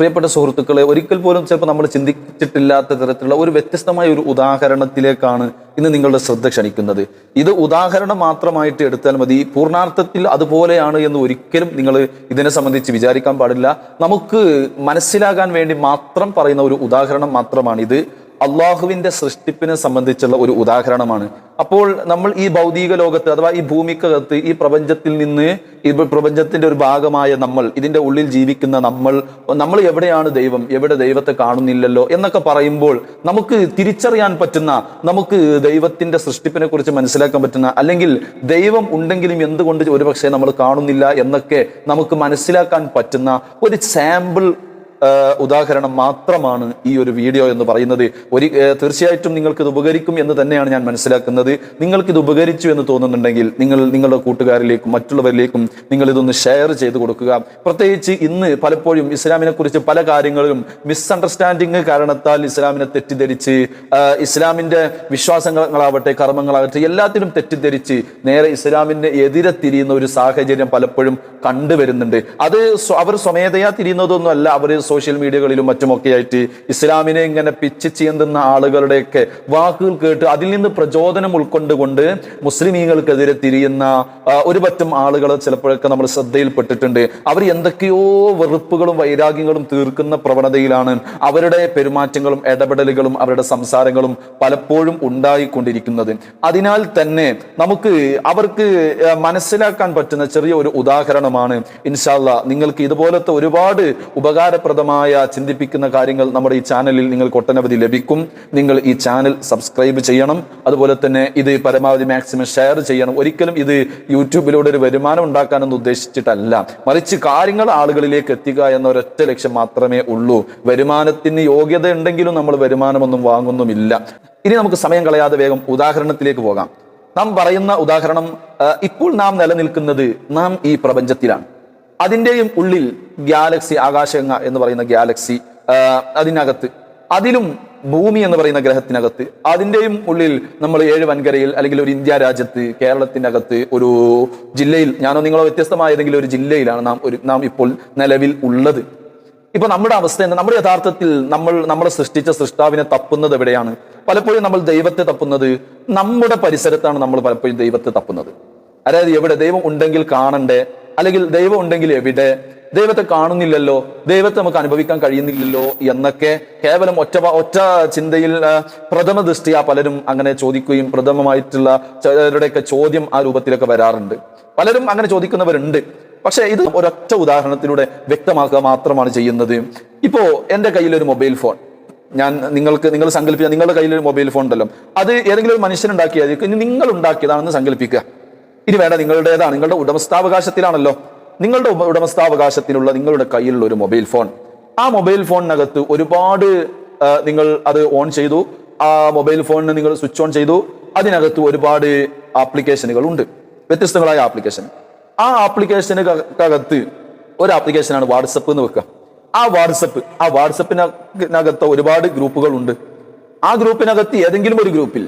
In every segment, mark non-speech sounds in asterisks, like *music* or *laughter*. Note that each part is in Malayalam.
പ്രിയപ്പെട്ട സുഹൃത്തുക്കളെ ഒരിക്കൽ പോലും ചിലപ്പോൾ നമ്മൾ ചിന്തിച്ചിട്ടില്ലാത്ത തരത്തിലുള്ള ഒരു വ്യത്യസ്തമായ ഒരു ഉദാഹരണത്തിലേക്കാണ് ഇന്ന് നിങ്ങളുടെ ശ്രദ്ധ ക്ഷണിക്കുന്നത്. ഇത് ഉദാഹരണം മാത്രമായിട്ട് എടുത്താൽ മതി. പൂർണാർത്ഥത്തിൽ അതുപോലെയാണ് എന്ന് ഒരിക്കലും നിങ്ങൾ ഇതിനെ സംബന്ധിച്ച് വിചാരിക്കാൻ പാടില്ല. നമുക്ക് മനസ്സിലാകാൻ വേണ്ടി മാത്രം പറയുന്ന ഒരു ഉദാഹരണം മാത്രമാണിത്. അള്ളാഹുവിന്റെ സൃഷ്ടിപ്പിനെ സംബന്ധിച്ചുള്ള ഒരു ഉദാഹരണമാണ്. അപ്പോൾ നമ്മൾ ഈ ഭൗതിക ലോകത്ത് അഥവാ ഈ ഭൂമിക്കകത്ത് ഈ പ്രപഞ്ചത്തിൽ നിന്ന് ഈ പ്രപഞ്ചത്തിന്റെ ഒരു ഭാഗമായ നമ്മൾ ഇതിന്റെ ഉള്ളിൽ ജീവിക്കുന്ന നമ്മൾ നമ്മൾ എവിടെയാണ് ദൈവം? എവിടെ ദൈവത്തെ കാണുന്നില്ലല്ലോ എന്നൊക്കെ പറയുമ്പോൾ നമുക്ക് തിരിച്ചറിയാൻ പറ്റുന്ന നമുക്ക് ദൈവത്തിന്റെ സൃഷ്ടിപ്പിനെ കുറിച്ച് മനസ്സിലാക്കാൻ പറ്റുന്ന അല്ലെങ്കിൽ ദൈവം ഉണ്ടെങ്കിലും എന്തുകൊണ്ട് ഒരുപക്ഷെ നമ്മൾ കാണുന്നില്ല എന്നൊക്കെ നമുക്ക് മനസ്സിലാക്കാൻ പറ്റുന്ന ഒരു സാമ്പിൾ ഉദാഹരണം മാത്രമാണ് ഈ ഒരു വീഡിയോ എന്ന് പറയുന്നത്. ഒരു തീർച്ചയായിട്ടും നിങ്ങൾക്ക് ഇത് ഉപകരിക്കും എന്ന് തന്നെയാണ് ഞാൻ മനസ്സിലാക്കുന്നത്. നിങ്ങൾക്ക് ഇത് ഉപകരിച്ചു എന്ന് തോന്നുന്നുണ്ടെങ്കിൽ നിങ്ങൾ നിങ്ങളുടെ കൂട്ടുകാരിലേക്കും മറ്റുള്ളവരിലേക്കും നിങ്ങൾ ഇതൊന്ന് ഷെയർ ചെയ്ത് കൊടുക്കുക. പ്രത്യേകിച്ച് ഇന്ന് പലപ്പോഴും ഇസ്ലാമിനെ കുറിച്ച് പല കാര്യങ്ങളിലും മിസ്അണ്ടർസ്റ്റാൻഡിങ് കാരണത്താൽ ഇസ്ലാമിനെ തെറ്റിദ്ധരിച്ച് ഇസ്ലാമിന്റെ വിശ്വാസങ്ങളാവട്ടെ കർമ്മങ്ങളാവട്ടെ എല്ലാത്തിനും തെറ്റിദ്ധരിച്ച് നേരെ ഇസ്ലാമിന്റെ എതിരെ തിരിയുന്ന ഒരു സാഹചര്യം പലപ്പോഴും കണ്ടുവരുന്നുണ്ട്. അത് അവർ സ്വമേധയാ തിരിയുന്നതൊന്നും അല്ല അവർ സോഷ്യൽ മീഡിയകളിലും മറ്റുമൊക്കെ ആയിട്ട് ഇസ്ലാമിനെ ഇങ്ങനെ പിച്ച് ചീന്തുന്ന ആളുകളുടെയൊക്കെ വാക്കുകൾ കേട്ട് അതിൽ നിന്ന് പ്രചോദനം ഉൾക്കൊണ്ടുകൊണ്ട് മുസ്ലിമീങ്ങൾക്കെതിരെ തിരിയുന്ന ഒരു പറ്റം ആളുകൾ ചിലപ്പോഴൊക്കെ നമ്മൾ ശ്രദ്ധയിൽപ്പെട്ടിട്ടുണ്ട്. അവർ എന്തൊക്കെയോ വെറുപ്പുകളും വൈരാഗ്യങ്ങളും തീർക്കുന്ന പ്രവണതയിലാണ് അവരുടെ പെരുമാറ്റങ്ങളും ഇടപെടലുകളും അവരുടെ സംസാരങ്ങളും പലപ്പോഴും ഉണ്ടായിക്കൊണ്ടിരിക്കുന്നത്. അതിനാൽ തന്നെ നമുക്ക് അവർക്ക് മനസ്സിലാക്കാൻ പറ്റുന്ന ചെറിയ ഒരു ഉദാഹരണമാണ്. ഇൻഷാല്ല നിങ്ങൾക്ക് ഇതുപോലത്തെ ഒരുപാട് ഉപകാരപ്രദമായ ചിന്തിപ്പിക്കുന്ന കാര്യങ്ങൾ നമ്മുടെ ഈ ചാനലിൽ നിങ്ങൾക്ക് ഒട്ടനവധി ലഭിക്കും. നിങ്ങൾ ഈ ചാനൽ സബ്സ്ക്രൈബ് ചെയ്യണം. അതുപോലെ തന്നെ ഇത് പരമാവധി മാക്സിമം ഷെയർ ചെയ്യണം. ഒരിക്കലും ഇത് യൂട്യൂബിലൂടെ ഒരു വരുമാനം ഉണ്ടാക്കാനൊന്നും ഉദ്ദേശിച്ചിട്ടല്ല. മറിച്ച് കാര്യങ്ങൾ ആളുകളിലേക്ക് എത്തിക്കുക എന്ന ഒരൊറ്റ ലക്ഷ്യം മാത്രമേ ഉള്ളൂ. വരുമാനത്തിന് യോഗ്യത ഉണ്ടെങ്കിലും നമ്മൾ വരുമാനമൊന്നും വാങ്ങുന്നുമില്ല. ഇനി നമുക്ക് സമയം കളയാതെ വേഗം ഉദാഹരണത്തിലേക്ക് പോകാം. നാം പറയുന്ന ഉദാഹരണം ഇപ്പോൾ നാം നിലനിൽക്കുന്നത് നാം ഈ പ്രപഞ്ചത്തിലാണ്. അതിന്റെയും ഉള്ളിൽ ഗാലക്സി ആകാശഗംഗ എന്ന് പറയുന്ന ഗാലക്സി ആ, അതിനകത്ത്. അതിലും ഭൂമി എന്ന് പറയുന്ന ഗ്രഹത്തിനകത്ത്. അതിന്റെയും ഉള്ളിൽ നമ്മൾ ഏഴ് വൻകരയിൽ അല്ലെങ്കിൽ ഒരു ഇന്ത്യ രാജ്യത്ത് കേരളത്തിനകത്ത് ഒരു ജില്ലയിൽ ഞാനോ നിങ്ങളോ വ്യത്യസ്തമായ ഏതെങ്കിലും ഒരു ജില്ലയിലാണ് നാം ഒരു നാം ഇപ്പോൾ നിലവിൽ ഉള്ളത്. ഇപ്പൊ നമ്മുടെ അവസ്ഥ എന്താ? നമ്മുടെ യഥാർത്ഥത്തിൽ നമ്മൾ നമ്മളെ സൃഷ്ടിച്ച സൃഷ്ടാവിനെ തപ്പുന്നത് എവിടെയാണ്? പലപ്പോഴും നമ്മൾ ദൈവത്തെ തപ്പുന്നത് നമ്മുടെ പരിസരത്താണ് നമ്മൾ പലപ്പോഴും ദൈവത്തെ തപ്പുന്നത്. അതായത് എവിടെ ദൈവം ഉണ്ടെങ്കിൽ കാണണ്ടേ അല്ലെങ്കിൽ ദൈവം ഉണ്ടെങ്കിൽ എവിടെ? ദൈവത്തെ കാണുന്നില്ലല്ലോ? ദൈവത്തെ നമുക്ക് അനുഭവിക്കാൻ കഴിയുന്നില്ലല്ലോ? എന്നൊക്കെ കേവലം ഒറ്റ ഒറ്റ ചിന്തയിൽ പ്രഥമ ദൃഷ്ടിയ പലരും അങ്ങനെ ചോദിക്കുകയും പ്രഥമമായിട്ടുള്ള ചിലരുടെയൊക്കെ ചോദ്യം ആ രൂപത്തിലൊക്കെ വരാറുണ്ട്. പലരും അങ്ങനെ ചോദിക്കുന്നവരുണ്ട്. പക്ഷേ ഇത് ഒരൊറ്റ ഉദാഹരണത്തിലൂടെ വ്യക്തമാക്കുക മാത്രമാണ് ചെയ്യുന്നത്. ഇപ്പോ എന്റെ കയ്യിൽ ഒരു മൊബൈൽ ഫോൺ. ഞാൻ നിങ്ങൾക്ക് നിങ്ങൾ സങ്കല്പിച്ച നിങ്ങളുടെ കയ്യിൽ ഒരു മൊബൈൽ ഫോൺ ഉണ്ടല്ലോ. അത് ഏതെങ്കിലും ഒരു ഇനി നിങ്ങൾ ഉണ്ടാക്കിയതാണെന്ന് സങ്കല്പിക്കുക. ഇനി വേണ്ട നിങ്ങളുടേതാണ് നിങ്ങളുടെ ഉടമസ്ഥാവകാശത്തിലാണല്ലോ. നിങ്ങളുടെ ഉടമസ്ഥാവകാശത്തിലുള്ള നിങ്ങളുടെ കയ്യിലുള്ള ഒരു മൊബൈൽ ഫോൺ. ആ മൊബൈൽ ഫോണിനകത്ത് ഒരുപാട് നിങ്ങൾ അത് ഓൺ ചെയ്തു. ആ മൊബൈൽ ഫോണിന് നിങ്ങൾ സ്വിച്ച് ഓൺ ചെയ്തു. അതിനകത്ത് ഒരുപാട് ആപ്ലിക്കേഷനുകൾ ഉണ്ട് വ്യത്യസ്തങ്ങളായ ആപ്ലിക്കേഷൻ. ആ ആപ്ലിക്കേഷനുകകത്ത് ഒരു ആപ്ലിക്കേഷനാണ് വാട്സപ്പ് എന്ന് വെക്കുക. ആ വാട്സപ്പ് ആ വാട്സപ്പിനകത്ത് ഒരുപാട് ഗ്രൂപ്പുകൾ ഉണ്ട് ആ ഗ്രൂപ്പിനകത്ത് ഏതെങ്കിലും ഒരു ഗ്രൂപ്പിൽ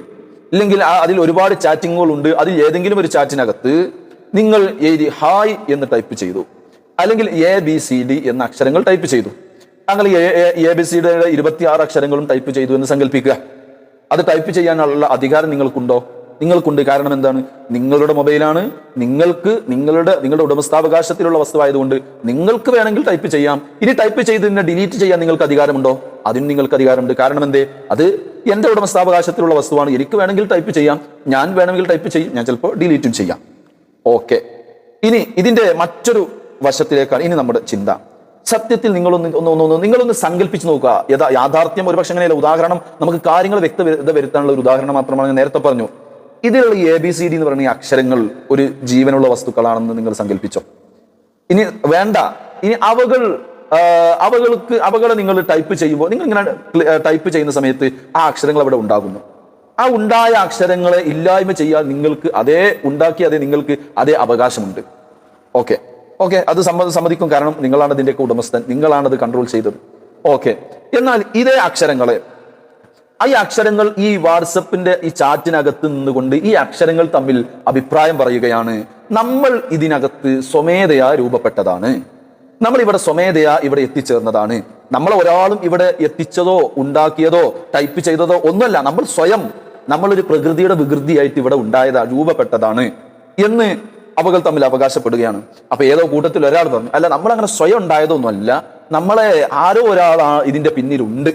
ഇല്ലെങ്കിൽ അതിൽ ഒരുപാട് ചാറ്റിങ്ങുകൾ ഉണ്ട്. അതിൽ ഏതെങ്കിലും ഒരു ചാറ്റിനകത്ത് നിങ്ങൾ എഴുതി ഹായ് എന്ന് ടൈപ്പ് ചെയ്തു. അല്ലെങ്കിൽ എ ബി സി ഡി എന്ന അക്ഷരങ്ങൾ ടൈപ്പ് ചെയ്തു. അങ്ങനെ എ ബി സി ഡിയുടെ ഇരുപത്തിയാറ് അക്ഷരങ്ങളും ടൈപ്പ് ചെയ്തു എന്ന് സങ്കല്പിക്കുക അത് ടൈപ്പ് ചെയ്യാനുള്ള അധികാരം നിങ്ങൾക്കുണ്ടോ? നിങ്ങൾക്കുണ്ട്. കാരണം എന്താണ്? നിങ്ങളുടെ മൊബൈലാണ് നിങ്ങൾക്ക് നിങ്ങളുടെ നിങ്ങളുടെ ഉടമസ്ഥാവകാശത്തിലുള്ള വസ്തുവായതുകൊണ്ട് നിങ്ങൾക്ക് വേണമെങ്കിൽ ടൈപ്പ് ചെയ്യാം. ഇനി ടൈപ്പ് ചെയ്ത് ഡിലീറ്റ് ചെയ്യാൻ നിങ്ങൾക്ക് അധികാരമുണ്ടോ? അതിന് നിങ്ങൾക്ക് അധികാരമുണ്ട്. കാരണം എന്തേ? അത് എന്റെ ഉടമസ്ഥാവകാശത്തിലുള്ള വസ്തുവാണ്. എനിക്ക് വേണമെങ്കിൽ ടൈപ്പ് ചെയ്യാം. ഞാൻ വേണമെങ്കിൽ ടൈപ്പ് ചെയ്യും. ഞാൻ ചിലപ്പോൾ ഡിലീറ്റും ചെയ്യാം. ഓക്കെ ഇനി ഇതിന്റെ മറ്റൊരു വശത്തിലേക്കാണ് ഇനി നമ്മുടെ ചിന്ത. സത്യത്തിൽ നിങ്ങളൊന്ന് ഒന്ന് ഒന്ന് ഒന്ന് നിങ്ങളൊന്ന് സങ്കല്പിച്ച് നോക്കുക. യഥാ യാഥാർത്ഥ്യം ഒരുപക്ഷെ അങ്ങനെയല്ല. ഉദാഹരണം നമുക്ക് കാര്യങ്ങൾ വ്യക്തത വരുത്താനുള്ള ഒരു ഉദാഹരണം മാത്രമാണ് ഞാൻ നേരത്തെ പറഞ്ഞു. ഇതിലുള്ള എ ബി സി ഡി എന്ന് പറയുന്ന അക്ഷരങ്ങൾ ഒരു ജീവനുള്ള വസ്തുക്കളാണെന്ന് നിങ്ങൾ സങ്കല്പിച്ചോ ഇനി വേണ്ട. ഇനി അവകൾ അവകൾക്ക് അവകളെ നിങ്ങൾ ടൈപ്പ് ചെയ്യുമ്പോൾ നിങ്ങൾ ഇങ്ങനെ ടൈപ്പ് ചെയ്യുന്ന സമയത്ത് ആ അക്ഷരങ്ങൾ അവിടെ ഉണ്ടാകുന്നു. ആ ഉണ്ടായ അക്ഷരങ്ങളെ ഇല്ലായ്മ ചെയ്യാൻ നിങ്ങൾക്ക് അതേ ഉണ്ടാക്കി അതേ നിങ്ങൾക്ക് അതേ അവകാശമുണ്ട്. ഓക്കെ ഓക്കെ അത് സമ്മ സമ്മതിക്കും കാരണം നിങ്ങളാണ് ഇതിന്റെയൊക്കെ ഉടമസ്ഥൻ. നിങ്ങളാണ് അത് കൺട്രോൾ ചെയ്തത്. ഓക്കെ എന്നാൽ ഇതേ അക്ഷരങ്ങളെ ഈ അക്ഷരങ്ങൾ ഈ വാട്സപ്പിന്റെ ഈ ചാറ്റിനകത്ത് നിന്നുകൊണ്ട് ഈ അക്ഷരങ്ങൾ തമ്മിൽ അഭിപ്രായം പറയുകയാണ്. നമ്മൾ ഇതിനകത്ത് സ്വമേധയാ രൂപപ്പെട്ടതാണ്. നമ്മൾ ഇവിടെ സ്വമേധയാ ഇവിടെ എത്തിച്ചേർന്നതാണ്. നമ്മൾ ഒരാളും ഇവിടെ എത്തിച്ചതോ ഉണ്ടാക്കിയതോ ടൈപ്പ് ചെയ്തതോ ഒന്നുമല്ല. നമ്മൾ സ്വയം നമ്മളൊരു പ്രകൃതിയുടെ വികൃതിയായിട്ട് ഇവിടെ ഉണ്ടായതാ രൂപപ്പെട്ടതാണ് എന്ന് അവകൾ തമ്മിൽ അവകാശപ്പെടുകയാണ്. അപ്പൊ ഏതോ കൂട്ടത്തിൽ ഒരാൾ പറഞ്ഞു അല്ല നമ്മൾ അങ്ങനെ സ്വയം ഉണ്ടായതൊന്നുമല്ല. നമ്മളെ ആരോ ഒരാൾ ഇതിന്റെ പിന്നിലുണ്ട്.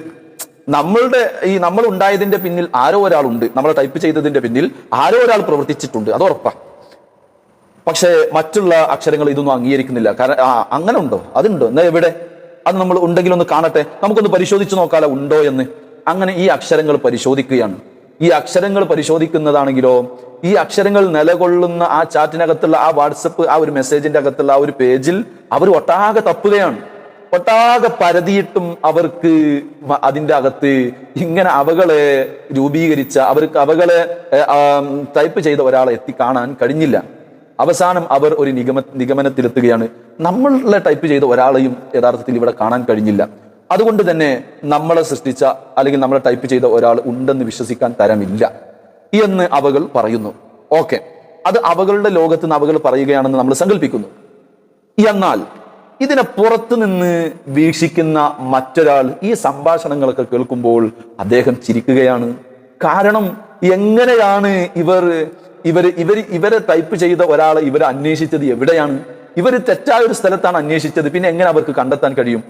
നമ്മളുടെ ഈ നമ്മൾ ഉണ്ടായതിന്റെ പിന്നിൽ ആരോ ഒരാളുണ്ട്. നമ്മൾ ടൈപ്പ് ചെയ്തതിന്റെ പിന്നിൽ ആരോ ഒരാൾ പ്രവർത്തിച്ചിട്ടുണ്ട്. അത് ഉറപ്പാ. പക്ഷേ മറ്റുള്ള അക്ഷരങ്ങൾ ഇതൊന്നും അംഗീകരിക്കുന്നില്ല. കാരണം അങ്ങനെ ഉണ്ടോ? അതുണ്ടോ? എന്നാ എവിടെ? അത് നമ്മൾ ഉണ്ടെങ്കിൽ ഒന്ന് കാണട്ടെ. നമുക്കൊന്ന് പരിശോധിച്ച് നോക്കാലോ ഉണ്ടോ എന്ന്. അങ്ങനെ ഈ അക്ഷരങ്ങൾ പരിശോധിക്കുകയാണ്. ഈ അക്ഷരങ്ങൾ പരിശോധിക്കുന്നതാണെങ്കിലോ ഈ അക്ഷരങ്ങൾ നിലകൊള്ളുന്ന ആ ചാറ്റിനകത്തുള്ള ആ വാട്സപ്പ് ആ ഒരു മെസ്സേജിന്റെ അകത്തുള്ള ആ ഒരു പേജിൽ അവർ ഒട്ടാകെ തപ്പുകയാണ്. ഒട്ടാകെ പരതിയിട്ടും അവർക്ക് അതിന്റെ അകത്ത് ഇങ്ങനെ അവകളെ രൂപീകരിച്ച അവർക്ക് അവകളെ ടൈപ്പ് ചെയ്ത ഒരാളെ എത്തി കാണാൻ കഴിഞ്ഞില്ല. അവസാനം അവർ ഒരു നിഗമ നിഗമനത്തിലെത്തുകയാണ്. നമ്മളെ ടൈപ്പ് ചെയ്ത ഒരാളെയും യഥാർത്ഥത്തിൽ ഇവിടെ കാണാൻ കഴിഞ്ഞില്ല. അതുകൊണ്ട് തന്നെ നമ്മളെ സൃഷ്ടിച്ച അല്ലെങ്കിൽ നമ്മളെ ടൈപ്പ് ചെയ്ത ഒരാൾ ഉണ്ടെന്ന് വിശ്വസിക്കാൻ തരമില്ല എന്ന് അവകൾ പറയുന്നു. ഓക്കെ അത് അവകളുടെ ലോകത്ത് നിന്ന് അവകൾ പറയുകയാണെന്ന് നമ്മൾ സങ്കല്പിക്കുന്നു എന്നാൽ ഇതിനെ പുറത്തു നിന്ന് വീക്ഷിക്കുന്ന മറ്റൊരാൾ ഈ സംഭാഷണങ്ങളൊക്കെ കേൾക്കുമ്പോൾ അദ്ദേഹം ചിരിക്കുകയാണ്. കാരണം എങ്ങനെയാണ് ഇവർ ഇവർ ഇവർ ഇവരെ ടൈപ്പ് ചെയ്ത ഒരാളെ ഇവർ അന്വേഷിച്ചത് എവിടെയാണ്? ഇവർ തെറ്റായ ഒരു സ്ഥലത്താണ് അന്വേഷിച്ചത്. പിന്നെ എങ്ങനെ അവർക്ക് കണ്ടെത്താൻ കഴിയും?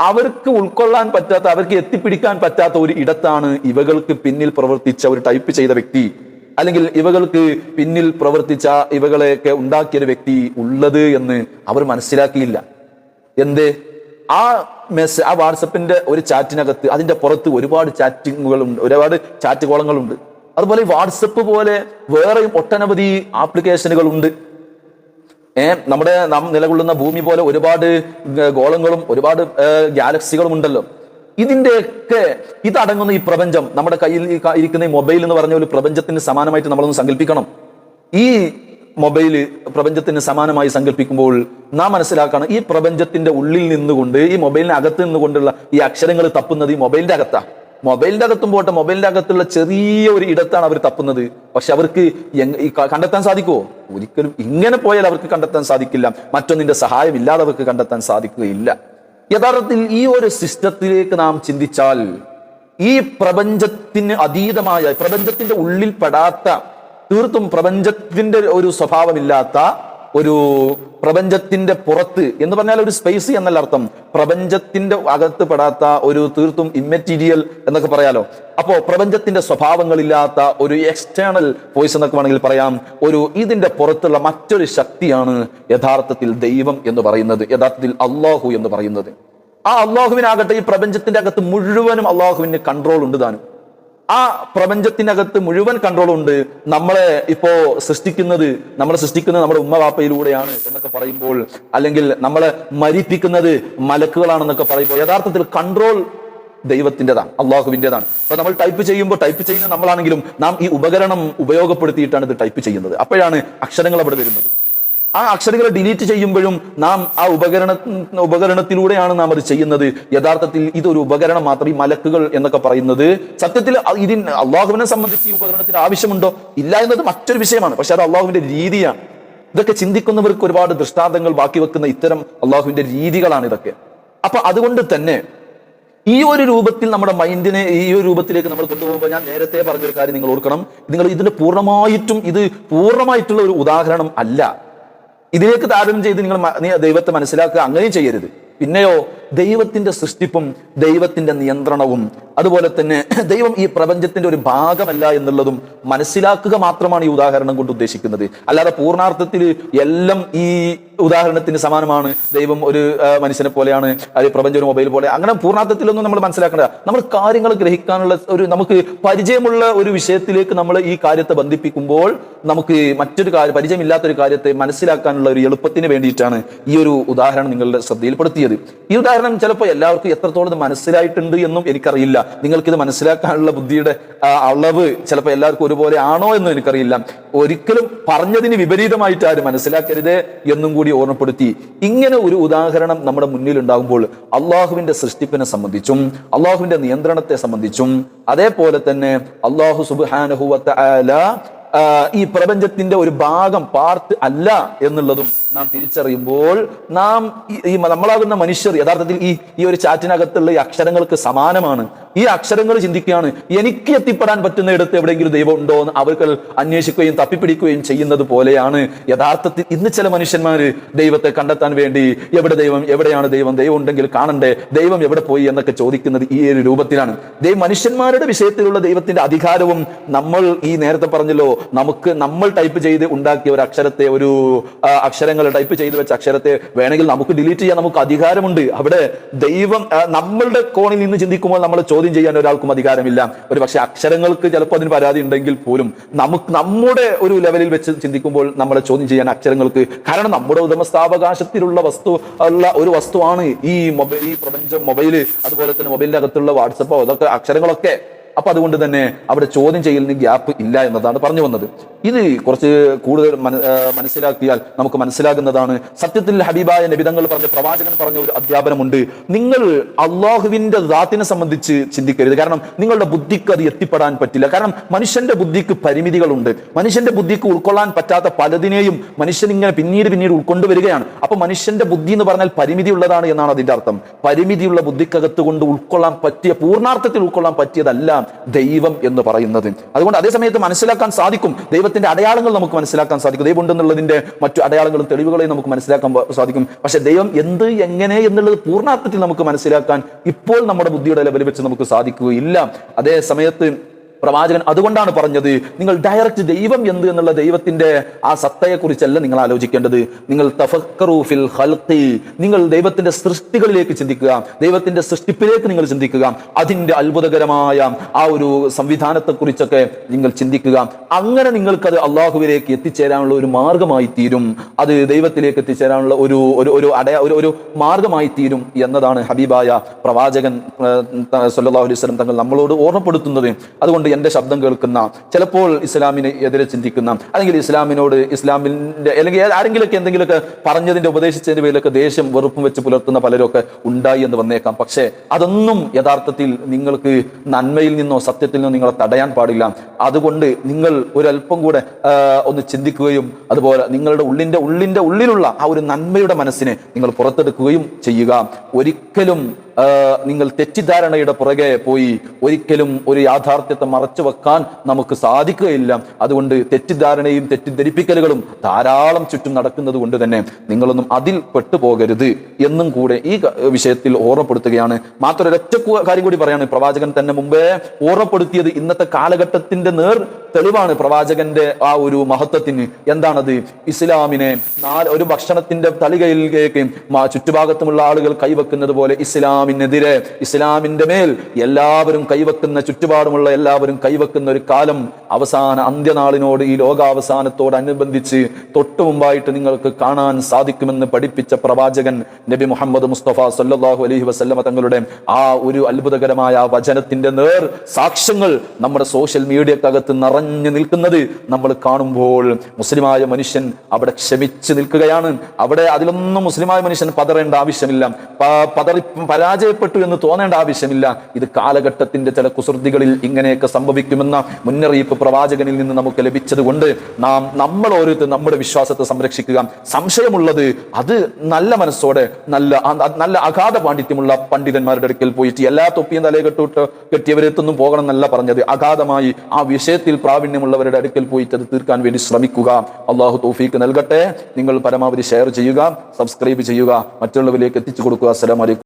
അവർക്ക് ഉൾക്കൊള്ളാൻ പറ്റാത്ത അവർക്ക് എത്തിപ്പിടിക്കാൻ പറ്റാത്ത ഒരു ഇടത്താണ് ഇവകൾക്ക് പിന്നിൽ പ്രവർത്തിച്ച ഒരു ടൈപ്പ് ചെയ്ത വ്യക്തി. അല്ലെങ്കിൽ ഇവകൾക്ക് പിന്നിൽ പ്രവർത്തിച്ച ഇവകളെയൊക്കെ ഉണ്ടാക്കിയ ഒരു വ്യക്തി ഉള്ളത് എന്ന് അവർ മനസ്സിലാക്കിയില്ല. എന്ത്? ആ മെസ് ആ വാട്സപ്പിന്റെ ഒരു ചാറ്റിനകത്ത് അതിന്റെ പുറത്ത് ഒരുപാട് ചാറ്റിങ്ങുകളുണ്ട് ഒരുപാട് ചാറ്റ് കോളങ്ങളുണ്ട്. അതുപോലെ വാട്സപ്പ് പോലെ വേറെയും ഒട്ടനവധി ആപ്ലിക്കേഷനുകൾ ഉണ്ട്. ഏ നമ്മുടെ നാം നിലകൊള്ളുന്ന ഭൂമി പോലെ ഒരുപാട് ഗോളങ്ങളും ഒരുപാട് ഗാലക്സികളും ഉണ്ടല്ലോ. ഇതിന്റെയൊക്കെ ഇതടങ്ങുന്ന ഈ പ്രപഞ്ചം നമ്മുടെ കയ്യിൽ ഇരിക്കുന്ന ഈ മൊബൈൽ എന്ന് പറഞ്ഞ ഒരു പ്രപഞ്ചത്തിന് സമാനമായിട്ട് നമ്മളൊന്ന് സങ്കല്പിക്കണം. ഈ മൊബൈൽ പ്രപഞ്ചത്തിന് സമാനമായി സങ്കല്പിക്കുമ്പോൾ നാം മനസ്സിലാക്കണം ഈ പ്രപഞ്ചത്തിന്റെ ഉള്ളിൽ നിന്നുകൊണ്ട് ഈ മൊബൈലിന് അകത്ത് നിന്നുകൊണ്ടുള്ള ഈ അക്ഷരങ്ങൾ തപ്പുന്നത് ഈ മൊബൈലിന്റെ അകത്താ. മൊബൈലിന്റെ അകത്തും പോട്ടെ മൊബൈലിന്റെ അകത്തുള്ള ചെറിയ ഒരു ഇടത്താണ് അവർ തപ്പുന്നത്. പക്ഷെ അവർക്ക് കണ്ടെത്താൻ സാധിക്കുമോ ഒരിക്കലും ഇങ്ങനെ പോയാൽ അവർക്ക് കണ്ടെത്താൻ സാധിക്കില്ല. മറ്റൊന്നിന്റെ സഹായം ഇല്ലാതെ അവർക്ക് കണ്ടെത്താൻ സാധിക്കുകയില്ല. യഥാർത്ഥത്തിൽ ഈ ഒരു സിസ്റ്റത്തിലേക്ക് നാം ചിന്തിച്ചാൽ ഈ പ്രപഞ്ചത്തിന് അതീതമായ പ്രപഞ്ചത്തിന്റെ ഉള്ളിൽ പെടാത്ത തീർത്തും പ്രപഞ്ചത്തിന്റെ ഒരു സ്വഭാവമില്ലാത്ത ഒരു പ്രപഞ്ചത്തിന്റെ പുറത്ത് എന്ന് പറഞ്ഞാൽ ഒരു സ്പേസ് എന്നല്ല അർത്ഥം. പ്രപഞ്ചത്തിന്റെ അകത്ത് പെടാത്ത ഒരു തീർത്തും ഇമ്മെറ്റീരിയൽ എന്നൊക്കെ പറയാലോ. അപ്പോ പ്രപഞ്ചത്തിന്റെ സ്വഭാവങ്ങളില്ലാത്ത ഒരു എക്സ്റ്റേണൽ വോയിസ് എന്നൊക്കെ വേണമെങ്കിൽ പറയാം. ഒരു ഇതിന്റെ പുറത്തുള്ള മറ്റൊരു ശക്തിയാണ് യഥാർത്ഥത്തിൽ ദൈവം എന്ന് പറയുന്നത്. യഥാർത്ഥത്തിൽ അള്ളാഹു എന്ന് പറയുന്നത്. ആ അള്ളാഹുവിനാകട്ടെ ഈ പ്രപഞ്ചത്തിന്റെ അകത്ത് മുഴുവനും അള്ളാഹുവിന് കൺട്രോൾ ഉണ്ട് താനും. ആ പ്രപഞ്ചത്തിനകത്ത് മുഴുവൻ കൺട്രോൾ ഉണ്ട് നമ്മളെ ഇപ്പോ സൃഷ്ടിക്കുന്നത് നമ്മളെ സൃഷ്ടിക്കുന്നത് നമ്മുടെ ഉമ്മ വാപ്പയിലൂടെയാണ് എന്നൊക്കെ പറയുമ്പോൾ അല്ലെങ്കിൽ നമ്മളെ മരിപ്പിക്കുന്നത് മലക്കുകളാണെന്നൊക്കെ പറയുമ്പോൾ യഥാർത്ഥത്തിൽ കൺട്രോൾ ദൈവത്തിന്റെതാണ് അള്ളാഹുവിന്റെതാണ്. അപ്പൊ നമ്മൾ ടൈപ്പ് ചെയ്യുമ്പോൾ ടൈപ്പ് ചെയ്യുന്ന നമ്മളാണെങ്കിലും നാം ഈ ഉപകരണം ഉപയോഗപ്പെടുത്തിയിട്ടാണ് ഇത് ടൈപ്പ് ചെയ്യുന്നത്. അപ്പോഴാണ് അക്ഷരങ്ങൾ അവിടെ വരുന്നത്. ആ അക്ഷരങ്ങളെ ഡിലീറ്റ് ചെയ്യുമ്പോഴും നാം ആ ഉപകരണ ഉപകരണത്തിലൂടെയാണ് നാം അത് ചെയ്യുന്നത്. യഥാർത്ഥത്തിൽ ഇതൊരു ഉപകരണം മാത്രം ഈ മലക്കുകൾ എന്നൊക്കെ പറയുന്നത്. സത്യത്തിൽ ഇതിൻ അള്ളാഹുവിനെ സംബന്ധിച്ച് ഈ ഉപകരണത്തിന് ആവശ്യമുണ്ടോ? ഇല്ല എന്നത് മറ്റൊരു വിഷയമാണ്. പക്ഷെ അത് അള്ളാഹുവിന്റെ രീതിയാണ്. ഇതൊക്കെ ചിന്തിക്കുന്നവർക്ക് ഒരുപാട് ദൃഷ്ടാന്തങ്ങൾ ബാക്കി വെക്കുന്ന ഇത്തരം അള്ളാഹുവിന്റെ രീതികളാണ് ഇതൊക്കെ. അപ്പൊ അതുകൊണ്ട് തന്നെ ഈ ഒരു രൂപത്തിൽ നമ്മുടെ മൈൻഡിനെ ഈ ഒരു രൂപത്തിലേക്ക് നമ്മൾ കൊണ്ടുപോകുമ്പോൾ ഞാൻ നേരത്തെ പറഞ്ഞൊരു കാര്യം നിങ്ങൾ ഓർക്കണം. നിങ്ങൾ ഇതിന് പൂർണമായിട്ടും ഇത് പൂർണമായിട്ടുള്ള ഒരു ഉദാഹരണം അല്ല. ഇതിലേക്ക് താരതമ്യം ചെയ്ത് നിങ്ങൾ ദൈവത്തെ മനസ്സിലാക്കുക അങ്ങനെയും ചെയ്യരുത്. പിന്നെയോ ദൈവത്തിന്റെ സൃഷ്ടിപ്പും ദൈവത്തിന്റെ നിയന്ത്രണവും അതുപോലെ തന്നെ *clears throat* ദൈവം ഈ പ്രപഞ്ചത്തിന്റെ ഒരു ഭാഗമല്ല എന്നുള്ളതും മനസ്സിലാക്കുക മാത്രമാണ് ഈ ഉദാഹരണം കൊണ്ട് ഉദ്ദേശിക്കുന്നത്. അല്ലാതെ പൂർണാർത്ഥത്തിൽ എല്ലാം ഈ ഉദാഹരണത്തിന് സമാനമാണ്. ദൈവം ഒരു മനുഷ്യനെ പോലെയാണ് അത് പ്രപഞ്ച ഒരു മൊബൈൽ പോലെ. അങ്ങനെ പൂർണാർത്ഥത്തിലൊന്നും നമ്മൾ മനസ്സിലാക്കേണ്ട നമ്മൾ കാര്യങ്ങൾ ഗ്രഹിക്കാനുള്ള ഒരു നമുക്ക് പരിചയമുള്ള ഒരു വിഷയത്തിലേക്ക് നമ്മൾ ഈ കാര്യത്തെ ബന്ധിപ്പിക്കുമ്പോൾ നമുക്ക് മറ്റൊരു കാര്യം പരിചയമില്ലാത്തൊരു കാര്യത്തെ മനസ്സിലാക്കാനുള്ള ഒരു എളുപ്പത്തിന് വേണ്ടിയിട്ടാണ് ഈ ഒരു ഉദാഹരണം നിങ്ങളുടെ ശ്രദ്ധയിൽപ്പെടുത്തിയത്. ഈ ഉദാഹരണം ചിലപ്പോൾ എല്ലാവർക്കും എത്രത്തോളം മനസ്സിലായിട്ടുണ്ട് എന്നും എനിക്കറിയില്ല. നിങ്ങൾക്കിത് മനസ്സിലാക്കാനുള്ള ബുദ്ധിയുടെ അളവ് ചിലപ്പോൾ എല്ലാവർക്കും ഒരുപോലെ ആണോ എന്നും എനിക്കറിയില്ല. ഒരിക്കലും പറഞ്ഞതിന് വിപരീതമായിട്ട് ആരും മനസ്സിലാക്കരുത് എന്നും കൂടി ഓർമ്മപ്പെടുത്തി. ഇങ്ങനെ ഒരു ഉദാഹരണം നമ്മുടെ മുന്നിൽ ഉണ്ടാകുമ്പോൾ അള്ളാഹുവിന്റെ സൃഷ്ടിപ്പിനെ സംബന്ധിച്ചും അള്ളാഹുവിന്റെ നിയന്ത്രണത്തെ സംബന്ധിച്ചും അതേപോലെ തന്നെ അള്ളാഹു സുബാനഹുവത്ത ആ, ഈ പ്രപഞ്ചത്തിന്റെ ഒരു ഭാഗം പാർട്ട് അല്ല എന്നുള്ളതും നാം തിരിച്ചറിയുമ്പോൾ നാം ഈ- നമ്മളാകുന്ന മനുഷ്യർ യഥാർത്ഥത്തിൽ ഈ ഈ ഒരു ചാറ്റിനകത്തുള്ള ഈ അക്ഷരങ്ങൾക്ക് സമാനമാണ്. ഈ അക്ഷരങ്ങൾ ചിന്തിക്കുകയാണ് എനിക്ക് എത്തിപ്പെടാൻ പറ്റുന്ന ഇടത്ത് എവിടെയെങ്കിലും ദൈവം ഉണ്ടോ എന്ന് അവർക്ക് അന്വേഷിക്കുകയും തപ്പിപ്പിടിക്കുകയും ചെയ്യുന്നത് പോലെയാണ്. യഥാർത്ഥത്തിൽ ഇന്ന് ചില മനുഷ്യന്മാർ ദൈവത്തെ കണ്ടെത്താൻ വേണ്ടി എവിടെ ദൈവം എവിടെയാണ് ദൈവം ദൈവം ഉണ്ടെങ്കിൽ കാണണ്ടേ ദൈവം എവിടെ പോയി എന്നൊക്കെ ചോദിക്കുന്നത് ഈ ഒരു രൂപത്തിലാണ്. ദൈവം മനുഷ്യന്മാരുടെ വിഷയത്തിലുള്ള ദൈവത്തിന്റെ അധികാരവും നമ്മൾ ഈ നേരത്തെ പറഞ്ഞല്ലോ നമുക്ക് നമ്മൾ ടൈപ്പ് ചെയ്ത് ഉണ്ടാക്കിയ ഒരു അക്ഷരത്തെ ഒരു അക്ഷരങ്ങൾ ടൈപ്പ് ചെയ്ത് വെച്ച അക്ഷരത്തെ വേണമെങ്കിൽ നമുക്ക് ഡിലീറ്റ് ചെയ്യാൻ നമുക്ക് അധികാരമുണ്ട്. അവിടെ ദൈവം നമ്മളുടെ കോണിൽ നിന്ന് ചിന്തിക്കുമ്പോൾ നമ്മൾ ചോദ്യം ചെയ്യാൻ ഒരാൾക്കും അധികാരമില്ല. ഒരു പക്ഷെ അക്ഷരങ്ങൾക്ക് ചിലപ്പോൾ അതിന് പരാതി ഉണ്ടെങ്കിൽ പോലും നമുക്ക് നമ്മുടെ ഒരു ലെവലിൽ വെച്ച് ചിന്തിക്കുമ്പോൾ നമ്മളെ ചോദ്യം ചെയ്യാൻ അക്ഷരങ്ങൾക്ക് കാരണം നമ്മുടെ ഉടമസ്ഥാവകാശത്തിലുള്ള വസ്തു ഉള്ള ഒരു വസ്തുവാണ് ഈ മൊബൈൽ ഈ പ്രപഞ്ചം മൊബൈൽ അതുപോലെ തന്നെ മൊബൈലിന്റെ അകത്തുള്ള വാട്സപ്പോ അതൊക്കെ അക്ഷരങ്ങളൊക്കെ. അപ്പൊ അതുകൊണ്ട് തന്നെ അവിടെ ചോദ്യം ചെയ്യലിന് ഗ്യാപ്പ് ഇല്ല എന്നതാണ് പറഞ്ഞു വന്നത്. ഇത് കുറച്ച് കൂടുതൽ മനസ്സിലാക്കിയാൽ നമുക്ക് മനസ്സിലാകുന്നതാണ്. സത്യത്തിൽ ഹബീബായ നബിതങ്ങൾ പറഞ്ഞ പ്രവാചകൻ പറഞ്ഞ ഒരു അധ്യാപനമുണ്ട്. നിങ്ങൾ അള്ളാഹുവിന്റെ ദാത്തിനെ സംബന്ധിച്ച് ചിന്തിക്കരുത്. കാരണം നിങ്ങളുടെ ബുദ്ധിക്ക് അത് എത്തിപ്പെടാൻ പറ്റില്ല. കാരണം മനുഷ്യന്റെ ബുദ്ധിക്ക് പരിമിതികളുണ്ട്. മനുഷ്യന്റെ ബുദ്ധിക്ക് ഉൾക്കൊള്ളാൻ പറ്റാത്ത പലതിനെയും മനുഷ്യൻ ഇങ്ങനെ പിന്നീട് പിന്നീട് ഉൾക്കൊണ്ടുവരികയാണ്. അപ്പൊ മനുഷ്യന്റെ ബുദ്ധി എന്ന് പറഞ്ഞാൽ പരിമിതി ഉള്ളതാണ് എന്നാണ് അതിന്റെ അർത്ഥം. പരിമിതിയുള്ള ബുദ്ധിക്കകത്ത് കൊണ്ട് ഉൾക്കൊള്ളാൻ പറ്റിയ പൂർണാർത്ഥത്തിൽ ഉൾക്കൊള്ളാൻ പറ്റിയതല്ല ദൈവം എന്ന് പറയുന്നത്. അതുകൊണ്ട് അതേ സമയത്ത് മനസ്സിലാക്കാൻ സാധിക്കും. ദൈവത്തിന്റെ അടയാളങ്ങൾ നമുക്ക് മനസ്സിലാക്കാൻ സാധിക്കും. ദൈവം ഉണ്ടെന്നുള്ളതിന്റെ മറ്റു അടയാളങ്ങളും തെളിവുകളെയും നമുക്ക് മനസ്സിലാക്കാൻ സാധിക്കും. പക്ഷെ ദൈവം എന്ത് എങ്ങനെ എന്നുള്ളത് പൂർണാർത്ഥത്തിൽ നമുക്ക് മനസ്സിലാക്കാൻ ഇപ്പോൾ നമ്മുടെ ബുദ്ധിയുടെ ലെവൽ വെച്ച് നമുക്ക് സാധിക്കുകയില്ല. അതേ സമയത്ത് പ്രവാചകൻ അതുകൊണ്ടാണ് പറഞ്ഞത് നിങ്ങൾ ഡയറക്റ്റ് ദൈവം എന്ത് എന്നുള്ള ദൈവത്തിന്റെ ആ സത്തയെക്കുറിച്ചല്ല നിങ്ങൾ ആലോചിക്കേണ്ടത്. നിങ്ങൾ തഫക്കറൂഫിൽ ഖൽഖി. നിങ്ങൾ ദൈവത്തിന്റെ സൃഷ്ടികളിലേക്ക് ചിന്തിക്കുക ദൈവത്തിന്റെ സൃഷ്ടിപ്പിലേക്ക് നിങ്ങൾ ചിന്തിക്കുക. അതിന്റെ അത്ഭുതകരമായ ആ ഒരു സംവിധാനത്തെക്കുറിച്ചൊക്കെ നിങ്ങൾ ചിന്തിക്കുക. അങ്ങനെ നിങ്ങൾക്കത് അള്ളാഹുവിലേക്ക് എത്തിച്ചേരാനുള്ള ഒരു മാർഗമായി തീരും. അത് ദൈവത്തിലേക്ക് എത്തിച്ചേരാനുള്ള ഒരു ഒരു ഒരു അടയ ഒരു ഒരു മാർഗമായി തീരും എന്നതാണ് ഹബീബായ പ്രവാചകൻ സല്ലല്ലാഹു അലൈഹി വസല്ലം തങ്ങൾ നമ്മളോട് ഓർമ്മപ്പെടുത്തുന്നത്. അതുകൊണ്ട് എന്റെ ശബ്ദം കേൾക്കുന്ന ചിലപ്പോൾ ഇസ്ലാമിന് എതിരെ ചിന്തിക്കുന്ന അല്ലെങ്കിൽ ഇസ്ലാമിനോട് ഇസ്ലാമിന്റെ അല്ലെങ്കിൽ ആരെങ്കിലുമൊക്കെ എന്തെങ്കിലുമൊക്കെ പറഞ്ഞതിന്റെ ഉപദേശിച്ചതിന്റെ പേരിലൊക്കെ ദേഷ്യം വെറുപ്പും വെച്ച് പുലർത്തുന്ന പലരൊക്കെ ഉണ്ടായി എന്ന് വന്നേക്കാം. പക്ഷേ അതൊന്നും യഥാർത്ഥത്തിൽ നിങ്ങൾക്ക് നന്മയിൽ നിന്നോ സത്യത്തിൽ നിന്നോ നിങ്ങളെ തടയാൻ പാടില്ല. അതുകൊണ്ട് നിങ്ങൾ ഒരല്പം കൂടെ ഒന്ന് ചിന്തിക്കുകയും അതുപോലെ നിങ്ങളുടെ ഉള്ളിന്റെ ഉള്ളിന്റെ ഉള്ളിലുള്ള ആ ഒരു നന്മയുടെ മനസ്സിനെ നിങ്ങൾ പുറത്തെടുക്കുകയും ചെയ്യുക. ഒരിക്കലും നിങ്ങൾ തെറ്റിദ്ധാരണയുടെ പുറകെ പോയി ഒരിക്കലും ഒരു യാഥാർത്ഥ്യത്തെ മറച്ചു വെക്കാൻ നമുക്ക് സാധിക്കുകയില്ല. അതുകൊണ്ട് തെറ്റിദ്ധാരണയും തെറ്റിദ്ധരിപ്പിക്കലുകളും ധാരാളം ചുറ്റും നടക്കുന്നത് കൊണ്ട് തന്നെ നിങ്ങളൊന്നും അതിൽ പെട്ടുപോകരുത് എന്നും കൂടെ ഈ വിഷയത്തിൽ ഓർമ്മപ്പെടുത്തുകയാണ്. മാത്രം ഒരൊറ്റ കാര്യം കൂടി പറയാണ്. പ്രവാചകൻ തന്നെ മുമ്പേ ഓർമ്മപ്പെടുത്തിയത് ഇന്നത്തെ കാലഘട്ടത്തിന്റെ നേർ തെളിവാണ് പ്രവാചകന്റെ ആ ഒരു മഹത്വത്തിന്. എന്താണത്? ഇസ്ലാമിനെ ഒരു ഭക്ഷണത്തിന്റെ തളികയിലേക്ക് മ- ചുറ്റുഭാഗത്തുമുള്ള ആളുകൾ കൈവെക്കുന്നത് പോലെ ഇസ്ലാമിനെതിരെ ഇസ്ലാമിന്റെ മേൽ എല്ലാവരും കൈവെക്കുന്ന ചുറ്റുപാടുമുള്ള എല്ലാവരും കൈവെക്കുന്ന ഒരു കാലം അവസാന അന്ത്യനാളിനോട് ഈ ലോകാവസാനത്തോടനുബന്ധിച്ച് തൊട്ടു മുമ്പായിട്ട് നിങ്ങൾക്ക് കാണാൻ സാധിക്കുമെന്ന് പഠിപ്പിച്ച പ്രവാചകൻ നബി മുഹമ്മദ് മുസ്തഫ സല്ലാഹു അലഹി വസല്ലമ തങ്ങളുടെ ആ ഒരു അത്ഭുതകരമായ വചനത്തിന്റെ നേർ സാക്ഷ്യങ്ങൾ നമ്മുടെ സോഷ്യൽ മീഡിയക്കകത്ത് നിറഞ്ഞു നിൽക്കുന്നത് നമ്മൾ കാണുമ്പോൾ മുസ്ലിമായ മനുഷ്യൻ അവിടെ ക്ഷമിച്ച് നിൽക്കുകയാണ്. അവിടെ അതിലൊന്നും മുസ്ലിമായ മനുഷ്യൻ പതറേണ്ട ആവശ്യമില്ല. പതറി പരാജയപ്പെട്ടു എന്ന് തോന്നേണ്ട ആവശ്യമില്ല. ഇത് കാലഘട്ടത്തിന്റെ ചില കുസൃതികളിൽ ഇങ്ങനെയൊക്കെ സംഭവിക്കുമെന്ന മുന്നറിയിപ്പ് പ്രവാചകനിൽ നിന്ന് നമുക്ക് ലഭിച്ചത് കൊണ്ട് നാം നമ്മൾ ഓരോരുത്തർ നമ്മുടെ വിശ്വാസത്തെ സംരക്ഷിക്കുക. സംശയമുള്ളത് അത് നല്ല മനസ്സോടെ നല്ല നല്ല അഗാധ പാണ്ഡിത്യമുള്ള പണ്ഡിതന്മാരുടെ അടുക്കൽ പോയിട്ട് എല്ലാ തൊപ്പിയും തലയെ കെട്ടിട്ട് കെട്ടിയവരെത്തൊന്നും പോകണം എന്നല്ല പറഞ്ഞത്. അഗാധമായി ആ വിഷയത്തിൽ പ്രാവീണ്യമുള്ളവരുടെ അടുക്കൽ പോയിട്ട് അത് തീർക്കാൻ വേണ്ടി ശ്രമിക്കുക. അള്ളാഹു തോഫീക്ക് നൽകട്ടെ. നിങ്ങൾ പരമാവധി ഷെയർ ചെയ്യുക സബ്സ്ക്രൈബ് ചെയ്യുക. മറ്റുള്ളവരിലേക്ക് എത്തിച്ചു കൊടുക്കുക. അസ്സലാമലൈക്കും